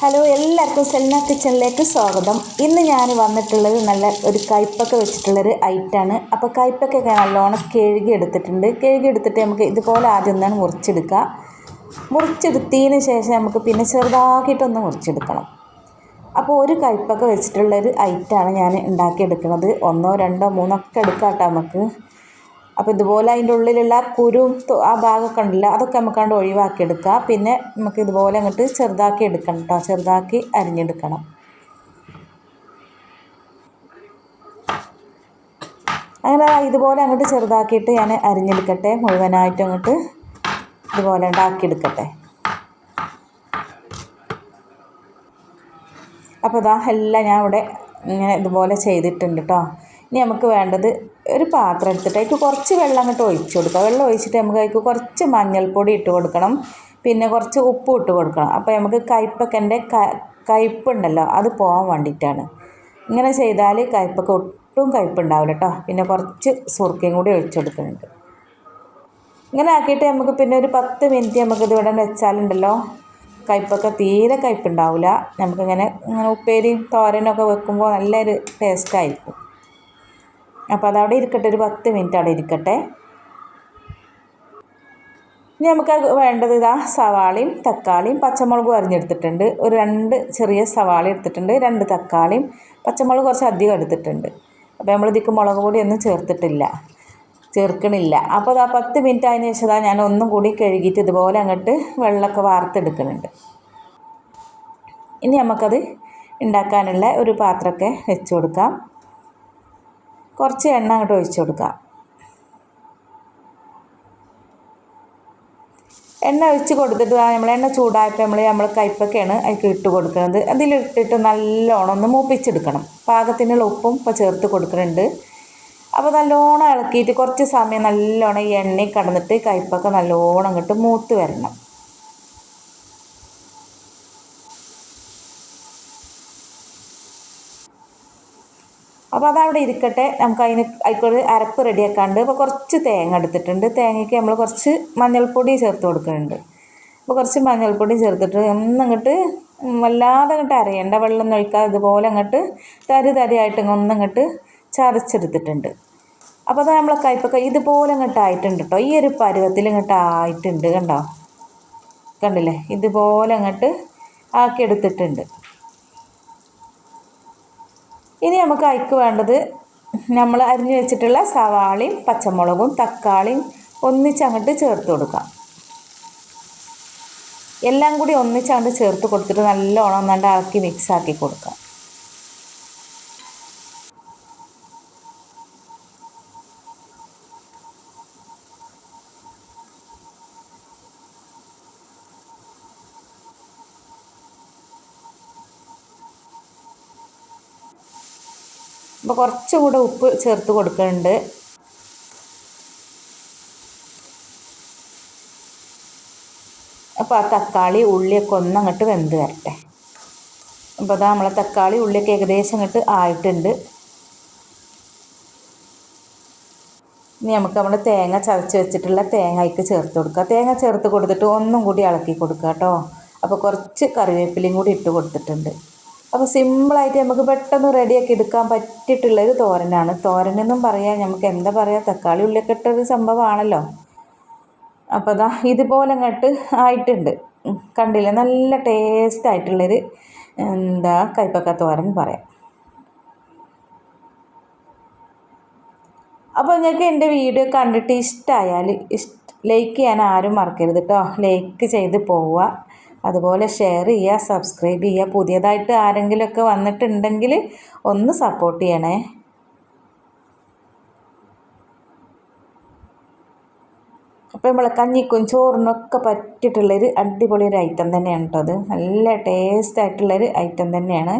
Hello എല്ലാവർക്കും സെൽന കിച്ചണിലേക്ക് സ്വാഗതം. ഇന്ന് ഞാൻ വന്നിട്ടുള്ളത് നല്ല ഒരു കയ്പ്പൊക്കെ വെച്ചിട്ടുള്ളൊരു ഐറ്റാണ്. അപ്പോൾ കയ്പ്പൊക്കെ നല്ലോണം കഴുകി എടുത്തിട്ടുണ്ട് കഴുകി എടുത്തിട്ട് നമുക്ക് ഇതുപോലെ ആദ്യം ഒന്നാണ് മുറിച്ചെടുക്കുക. മുറിച്ചെടുത്തതിന് ശേഷം നമുക്ക് പിന്നെ ചെറുതാക്കിയിട്ടൊന്ന് മുറിച്ചെടുക്കണം. അപ്പോൾ ഒരു കയ്പ്പൊക്കെ വെച്ചിട്ടുള്ളൊരു ഐറ്റാണ് ഞാൻ ഉണ്ടാക്കിയെടുക്കുന്നത്. ഒന്നോ രണ്ടോ മൂന്നോ ഒക്കെ എടുക്കാം കേട്ടോ നമുക്ക്. അപ്പോൾ ഇതുപോലെ അതിന്റെ ഉള്ളിലുള്ള കുരു ആ ഭാഗമൊക്കെ ഉണ്ടല്ലോ അതൊക്കെ നമുക്ക് ഒഴിവാക്കി എടുക്കുക പിന്നെ നമുക്ക് ഇതുപോലെ അങ്ങോട്ട് ചെറുതാക്കി എടുക്കണം കേട്ടോ ചെറുതാക്കി അരിഞ്ഞെടുക്കണം. അങ്ങനെ ഇതുപോലെ അങ്ങോട്ട് ചെറുതാക്കിയിട്ട് ഞാൻ അരിഞ്ഞെടുക്കട്ടെ. മുഴുവനായിട്ട് അങ്ങോട്ട് ഇതുപോലെ ഉണ്ടാക്കിയെടുക്കട്ടെ അപ്പോൾ ഇതാ എല്ലാം ഞാൻ ഇവിടെ ഇങ്ങനെ ഇതുപോലെ ചെയ്തിട്ടുണ്ട് കേട്ടോ ഇനി നമുക്ക് വേണ്ടത് ഒരു പാത്രം എടുത്തിട്ട് അതിക്ക് കുറച്ച് വെള്ളം അങ്ങോട്ട് ഒഴിച്ചു കൊടുക്കുക. വെള്ളം ഒഴിച്ചിട്ട് നമുക്ക് അതിക്ക് കുറച്ച് മഞ്ഞൾപ്പൊടി ഇട്ട് കൊടുക്കണം. പിന്നെ കുറച്ച് ഉപ്പ് ഇട്ട് കൊടുക്കണം. അപ്പോൾ നമുക്ക് കയ്പ്പക്കന്റെ കയ്പ്പുണ്ടല്ലോ അത് പോകാൻ വേണ്ടിയിട്ടാണ്. ഇങ്ങനെ ചെയ്താൽ കയ്പ്പൊക്കെ ഒട്ടും കയ്പ്പുണ്ടാവില്ല കേട്ടോ. പിന്നെ കുറച്ച് സുർക്കയും കൂടി ഒഴിച്ചു കൊടുക്കുന്നുണ്ട്. ഇങ്ങനെ ആക്കിയിട്ട് നമുക്ക് പിന്നെ ഒരു പത്ത് മിനിറ്റ് നമുക്ക് ഇത് ഇവിടെ വെച്ചാലുണ്ടല്ലോ. കയ്പ്പൊക്കെ തീരെ കയ്പ്പുണ്ടാവില്ല നമുക്കിങ്ങനെ ഇങ്ങനെ ഉപ്പേരിയും തോരനൊക്കെ വെക്കുമ്പോൾ നല്ലൊരു ടേസ്റ്റായിരിക്കും അപ്പോൾ അതവിടെ ഇരിക്കട്ടെ ഒരു പത്ത് മിനിറ്റ് അവിടെ ഇരിക്കട്ടെ. ഇനി നമുക്ക് വേണ്ടത് ഇതാ സവാളയും തക്കാളിയും പച്ചമുളകും അരിഞ്ഞെടുത്തിട്ടുണ്ട്. ഒരു രണ്ട് ചെറിയ സവാള എടുത്തിട്ടുണ്ട് രണ്ട് തക്കാളിയും പച്ചമുളക് കുറച്ച് അധികം എടുത്തിട്ടുണ്ട്. അപ്പോൾ നമ്മൾ ഇതിക്ക് മുളക് പൊടിയൊന്നും ചേർത്തിട്ടില്ല ചേർക്കണില്ല. അപ്പോൾ അതാ പത്ത് മിനിറ്റ് അതിന് ശേഷം ഞാൻ ഒന്നും കൂടി കഴുകിയിട്ട് ഇതുപോലെ അങ്ങോട്ട് വെള്ളമൊക്കെ വാർത്തെടുക്കുന്നുണ്ട്. ഇനി നമുക്കത് ഉണ്ടാക്കാനുള്ള ഒരു പാത്രമൊക്കെ വെച്ച് കൊടുക്കാം. കുറച്ച് എണ്ണ അങ്ങോട്ട് ഒഴിച്ചു കൊടുക്കാം. എണ്ണ ഒഴിച്ച് കൊടുത്തിട്ട് നമ്മൾ എണ്ണ ചൂടായപ്പോൾ നമ്മൾ നമ്മൾ കയ്പ്പൊക്കെയാണ് അതിൽ ഇട്ട് കൊടുക്കുന്നത്. അതിലിട്ടിട്ട് നല്ലോണം ഒന്ന് മൂപ്പിച്ചെടുക്കണം. പാകത്തിനുള്ള ഉപ്പും ഇപ്പോൾ ചേർത്ത് കൊടുക്കുന്നുണ്ട്. അപ്പോൾ നല്ലോണം ഇളക്കിയിട്ട് കുറച്ച് സമയം നല്ലോണം ഈ എണ്ണയിൽ കടന്നിട്ട് കയ്പ്പൊക്കെ നല്ലോണം അങ്ങോട്ട് മൂത്ത് വരണം. അപ്പോൾ അതവിടെ ഇരിക്കട്ടെ. നമുക്ക് അതിന് അതിക്കൊരു അരപ്പ് റെഡിയാക്കാണ്ട് അപ്പോൾ കുറച്ച് തേങ്ങ എടുത്തിട്ടുണ്ട്. തേങ്ങയ്ക്ക് നമ്മൾ കുറച്ച് മഞ്ഞൾപ്പൊടി ചേർത്ത് കൊടുക്കുന്നുണ്ട്. അപ്പോൾ കുറച്ച് മഞ്ഞൾപ്പൊടി ചേർത്തിട്ട് ഒന്നങ്ങോട്ട് വല്ലാതെ അങ്ങോട്ട് അരയണ്ട. വെള്ളം ഒഴിക്കാതെ ഇതുപോലെ അങ്ങോട്ട് തരി തരിയായിട്ട് ഒന്നങ്ങോട്ട് ചതച്ചെടുത്തിട്ടുണ്ട്. അപ്പോൾ അത് നമ്മളെ കയ്പ്പൊക്കെ ഇതുപോലെ അങ്ങോട്ട് ആയിട്ടുണ്ട് കേട്ടോ ഈ ഒരു പരുവത്തിൽ ഇങ്ങോട്ട് ആയിട്ടുണ്ട് കണ്ടോ? കണ്ടില്ലേ? ഇതുപോലെ അങ്ങോട്ട് ആക്കിയെടുത്തിട്ടുണ്ട്. ഇനി നമുക്ക് അയക്ക് വേണ്ടത് നമ്മൾ അരിഞ്ഞു വെച്ചിട്ടുള്ള സവാളയും പച്ചമുളകും തക്കാളിയും ഒന്നിച്ചങ്ങോട്ട് ചേർത്ത് കൊടുക്കാം. എല്ലാം കൂടി ഒന്നിച്ചങ്ങോട്ട് ചേർത്ത് കൊടുത്തിട്ട് നല്ലോണം ഒന്നാണ്ട് ഇളക്കി മിക്സാക്കി കൊടുക്കാം. അപ്പോൾ കുറച്ചുകൂടെ ഉപ്പ് ചേർത്ത് കൊടുക്കുന്നുണ്ട് അപ്പോൾ ആ തക്കാളി ഉള്ളിയൊക്കെ ഒന്നങ്ങോട്ട് വെന്ത് വരട്ടെ. അപ്പോൾ അതാ നമ്മളെ തക്കാളി ഉള്ളിയൊക്കെ ഏകദേശം അങ്ങോട്ട് ആയിട്ടുണ്ട്. ഇനി നമുക്ക് നമ്മൾ തേങ്ങ ചതച്ച് വെച്ചിട്ടുള്ള തേങ്ങ അതിക്ക് ചേർത്ത് കൊടുക്കുക തേങ്ങ ചേർത്ത് കൊടുത്തിട്ട് ഒന്നും കൂടി ഇളക്കി കൊടുക്കുക കേട്ടോ. അപ്പോൾ കുറച്ച് കറിവേപ്പിലയും കൂടി ഇട്ട് കൊടുത്തിട്ടുണ്ട്. അപ്പോൾ സിമ്പിളായിട്ട് നമുക്ക് പെട്ടെന്ന് റെഡിയാക്കി എടുക്കാൻ പറ്റിയിട്ടുള്ളൊരു തോരനാണ്. തോരനെന്നും പറയാം നമുക്ക് എന്താ പറയുക തക്കാളി ഉള്ളിയൊക്കെ ഇട്ടൊരു സംഭവമാണല്ലോ. അപ്പോൾ അതാ ഇതുപോലെ അങ്ങോട്ട് ആയിട്ടുണ്ട്. കണ്ടില്ലേ? നല്ല ടേസ്റ്റ് ആയിട്ടുള്ളൊരു എന്താ കൈപ്പക്ക തോരൻ പറയാം. അപ്പോൾ നിങ്ങൾക്ക് എന്റെ വീഡിയോ കണ്ടിട്ട് ഇഷ്ടമായാൽ ഇഷ്ട ലൈക്ക് ചെയ്യാൻ ആരും മറക്കരുത് കേട്ടോ ലൈക്ക് ചെയ്ത് പോവുക. അതുപോലെ ഷെയർ ചെയ്യുക സബ്സ്ക്രൈബ് ചെയ്യുക. പുതിയതായിട്ട് ആരെങ്കിലുമൊക്കെ വന്നിട്ടുണ്ടെങ്കിൽ ഒന്ന് സപ്പോർട്ട് ചെയ്യണേ. അപ്പോൾ നമ്മൾ കഞ്ഞിക്കും ചോറിനൊക്കെ പറ്റിയിട്ടുള്ളൊരു അടിപൊളി ഒരു ഐറ്റം തന്നെയാണ് കേട്ടോ അത്. നല്ല ടേസ്റ്റ് ആയിട്ടുള്ളൊരു ഐറ്റം തന്നെയാണ്.